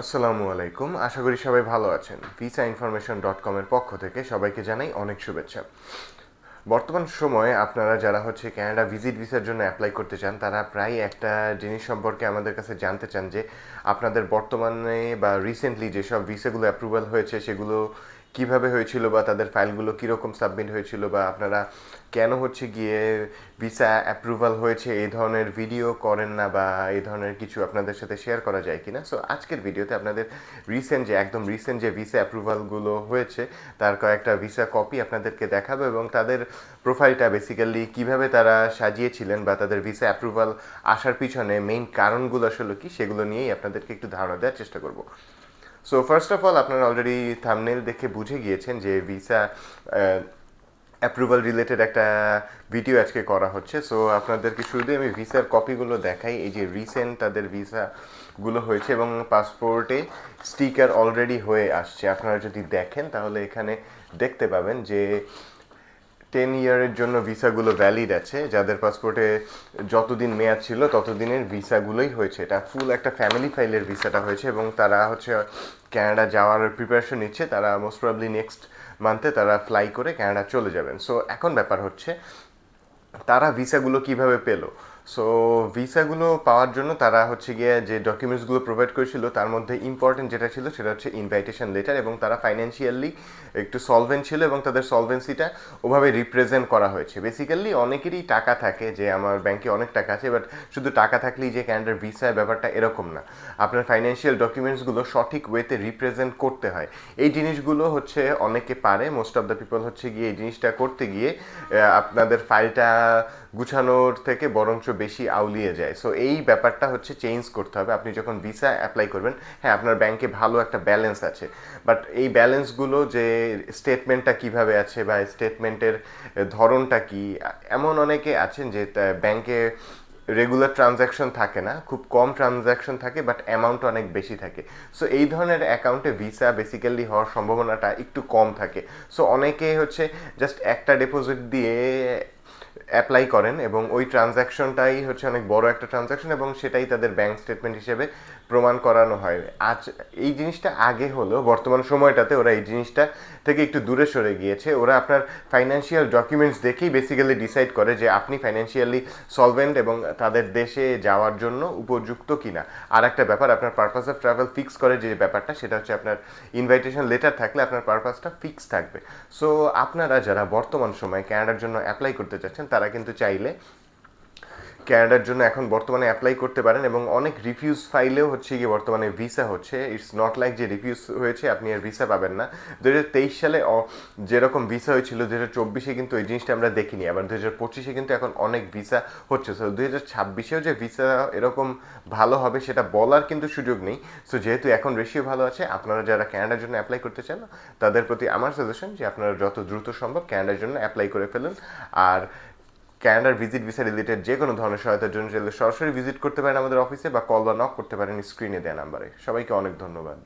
আসসালামু আলাইকুম। আশা করি সবাই ভালো আছেন। ভিসা ইনফরমেশন ডট কমের পক্ষ থেকে সবাইকে জানাই অনেক শুভেচ্ছা। বর্তমান সময়ে আপনারা যারা হচ্ছে ক্যানাডা ভিজিট ভিসার জন্য অ্যাপ্লাই করতে চান, তারা প্রায় একটা জিনিস সম্পর্কে আমাদের কাছে জানতে চান যে, আপনাদের বর্তমানে বা রিসেন্টলি যেসব ভিসাগুলো অ্যাপ্রুভাল হয়েছে, সেগুলো কীভাবে হয়েছিল বা তাদের ফাইলগুলো কীরকম সাবমিট হয়েছিল বা আপনারা কেন হচ্ছে গিয়ে ভিসা অ্যাপ্রুভাল হয়েছে, এই ধরনের ভিডিও করেন না বা এই ধরনের কিছু আপনাদের সাথে শেয়ার করা যায় কিনা? সো আজকের ভিডিওতে আপনাদের রিসেন্ট যে, একদম রিসেন্ট যে ভিসা অ্যাপ্রুভালগুলো হয়েছে, তার কয়েকটা ভিসা কপি আপনাদেরকে দেখাবো এবং তাদের প্রোফাইলটা বেসিক্যালি কীভাবে তারা সাজিয়েছিলেন বা তাদের ভিসা অ্যাপ্রুভাল আসার পিছনে মেইন কারণগুলো আসলে কি, সেগুলো নিয়েই আপনাদেরকে একটু ধারণা দেওয়ার চেষ্টা করব। সো ফার্স্ট অফ অল আপনারা অলরেডি থামনেল দেখে বুঝে গিয়েছেন যে ভিসা অ্যাপ্রুভাল রিলেটেড একটা ভিডিও আজকে করা হচ্ছে। সো আপনাদেরকে শুরুতে আমি ভিসার কপিগুলো দেখাই। এই যে রিসেন্ট তাদের ভিসাগুলো হয়েছে এবং পাসপোর্টে স্টিকার অলরেডি হয়ে আসছে। আপনারা যদি দেখেন, তাহলে এখানে দেখতে পাবেন যে টেন ইয়ারের জন্য ভিসাগুলো ভ্যালিড আছে। যাদের পাসপোর্টে যতদিন মেয়াদ ছিল, ততদিনের ভিসাগুলোই হয়েছে। এটা ফুল একটা ফ্যামিলি ফাইলের ভিসাটা হয়েছে এবং তারা হচ্ছে ক্যানাডা যাওয়ার প্রিপারেশন নিচ্ছে। তারা মোস্ট প্রবলি নেক্সট মান্থে তারা ফ্লাই করে ক্যানাডা চলে যাবেন। সো এখন ব্যাপার হচ্ছে, তারা ভিসাগুলো কীভাবে পেল? সো ভিসাগুলো পাওয়ার জন্য তারা হচ্ছে গিয়ে যে ডকুমেন্টসগুলো প্রোভাইড করেছিল, তার মধ্যে ইম্পর্টেন্ট যেটা ছিল সেটা হচ্ছে ইনভাইটেশন লেটার এবং তারা ফাইন্যান্সিয়ালি একটু সলভেন্ট ছিল এবং তাদের সলভেন্সিটা ওভাবে রিপ্রেজেন্ট করা হয়েছে। বেসিক্যালি অনেকেরই টাকা থাকে যে আমার ব্যাংকে অনেক টাকা আছে বাট শুধু টাকা থাকলেই যে ক্যানাডার ভিসার ব্যাপারটা এরকম না। আপনার ফাইন্যান্সিয়াল ডকুমেন্টসগুলো সঠিক ওয়েতে রিপ্রেজেন্ট করতে হয়। এই জিনিসগুলো হচ্ছে অনেকে পারে। মোস্ট অফ দ্য পিপল হচ্ছে গিয়ে এই জিনিসটা করতে গিয়ে আপনাদের ফাইলটা গুছানোর থেকে বরঞ্চ বেশি আউলিয়ে যায়। সো এই ব্যাপারটা হচ্ছে চেঞ্জ করতে হবে। আপনি যখন ভিসা অ্যাপ্লাই করবেন হ্যাঁ আপনার ব্যাংকে ভালো একটা ব্যালেন্স আছে। বাট এই ব্যালেন্সগুলো যে স্টেটমেন্টটা কীভাবে আছে বা স্টেটমেন্টের ধরনটা কি, এমন অনেকে আছেন যে ব্যাংকে রেগুলার ট্রানজ্যাকশন থাকে না, খুব কম ট্রানজ্যাকশন থাকে বাট অ্যামাউন্ট অনেক বেশি থাকে। সো এই ধরনের অ্যাকাউন্টে ভিসা বেসিক্যালি হওয়ার সম্ভাবনাটা একটু কম থাকে। সো অনেকে হচ্ছে জাস্ট একটা ডিপোজিট দিয়ে অ্যাপ্লাই করেন এবং ওই ট্রানজ্যাকশনটাই হচ্ছে অনেক বড় একটা ট্রানজ্যাকশন এবং সেটাই তাদের ব্যাংক স্টেটমেন্ট হিসেবে প্রমাণ করানো হয়। আজ এই জিনিসটা আগে হলো, বর্তমান সময়টাতে ওরা এই জিনিসটা থেকে একটু দূরে সরে গিয়েছে। ওরা আপনার ফাইন্যান্সিয়াল ডকুমেন্টস দেখেই বেসিক্যালি ডিসাইড করে যে আপনি ফাইন্যান্সিয়ালি সলভেন্ট এবং তাদের দেশে যাওয়ার জন্য উপযুক্ত কিনা। আর একটা ব্যাপার, আপনার পারপাস অফ ট্রাভেল ফিক্স করে যে ব্যাপারটা, সেটা হচ্ছে আপনার ইনভাইটেশন লেটার থাকলে আপনার পারপাসটা ফিক্স থাকবে। সো আপনারা যারা বর্তমান সময়ে ক্যানাডার জন্য অ্যাপ্লাই করতে চাচ্ছেন তারা কিন্তু চাইলে ক্যানাডার জন্য এখন বর্তমানে অ্যাপ্লাই করতে পারেন এবং অনেক রিফিউজ ফাইলেও হচ্ছে গিয়ে বর্তমানে ভিসা হচ্ছে। ইটস নট লাইক যে রিফিউজ হয়েছে, আপনি আর ভিসা পাবেন না। দু তেইশ সালে যেরকম ভিসা হয়েছিল দু হাজার চব্বিশে কিন্তু এই জিনিসটা আমরা দেখিনি। আবার দু হাজার পঁচিশে কিন্তু এখন অনেক ভিসা হচ্ছে। সো দু হাজার ছাব্বিশেও যে ভিসা এরকম ভালো হবে সেটা বলার কিন্তু সুযোগ নেই। সো যেহেতু এখন রেশিও ভালো আছে, আপনারা যারা ক্যানাডার জন্য অ্যাপ্লাই করতে চান, তাদের প্রতি আমার সাজেশন যে আপনারা যত দ্রুত সম্ভব ক্যানাডার জন্য অ্যাপ্লাই করে ফেলুন। আর ক্যানাডার ভিজিট ভিসা রিলেটেড যে কোনো ধরনের সহায়তার জন্য সরাসরি ভিজিট করতে পারেন আমাদের অফিসে বা কল বা নক করতে পারেন স্ক্রিনে দেওয়া নাম্বারে সবাইকে অনেক ধন্যবাদ।